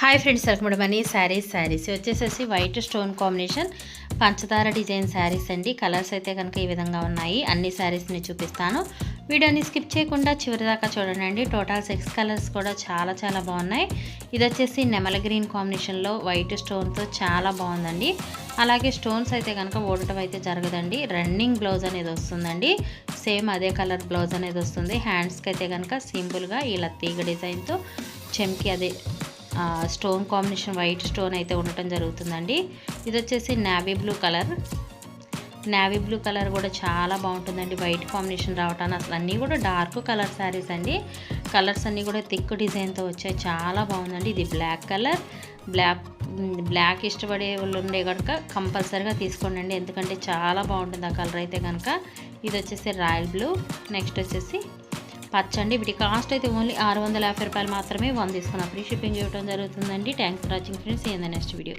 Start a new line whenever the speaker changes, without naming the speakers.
Hi friends welcome Mani sarees sarees వచ్చేసేసి white stone combination పంచదార design saris అండి. Colours అయితే కనుక ఈ విధంగా ఉన్నాయి. అన్ని శారీస్ని చూపిస్తాను. వీడియోని స్కిప్ చేయకుండా చివరిదాకా చూడండి. టోటల్ సిక్స్ కలర్స్ కూడా చాలా చాలా బాగున్నాయి. ఇది వచ్చేసి నెమల గ్రీన్ కాంబినేషన్లో వైట్ స్టోన్తో చాలా బాగుందండి. అలాగే స్టోన్స్ అయితే కనుక ఓడటం అయితే జరగదండి. రన్నింగ్ బ్లౌజ్ అనేది వస్తుందండి. సేమ్ అదే కలర్ బ్లౌజ్ అనేది వస్తుంది. హ్యాండ్స్కి అయితే కనుక సింపుల్గా ఇలా తీగ డిజైన్తో చెంకి అదే స్టోన్ కాంబినేషన్ వైట్ స్టోన్ అయితే ఉండటం జరుగుతుందండి. ఇది వచ్చేసి navy blue colour. Navy blue colour కూడా చాలా బాగుంటుందండి. వైట్ కాంబినేషన్ రావటాన్ని అసలు అన్నీ కూడా డార్క్ కలర్ శారీస్ అండి. కలర్స్ అన్నీ కూడా థిక్ డిజైన్తో వచ్చాయి. చాలా బాగుందండి. ఇది బ్లాక్ కలర్. బ్లాక్ బ్లాక్ ఇష్టపడే వాళ్ళు ఉండే కనుక కంపల్సరీగా తీసుకోండి అండి ఎందుకంటే చాలా బాగుంటుంది ఆ కలర్ అయితే కనుక. ఇది వచ్చేసి రాయల్ బ్లూ. నెక్స్ట్ వచ్చేసి పచ్చండి. వీటి కాస్ట్ అయితే ఓన్లీ ఆరు వందల యాభై రూపాయలు మాత్రమే వంద తీసుకున్నాం ఫ్రీ షిప్పింగ్ ఇవ్వడం జరుగుతుందండి థ్యాంక్స్ ఫర్ వాచింగ్ ఫ్రెండ్స్ ఏంద నెక్స్ట్ వీడియో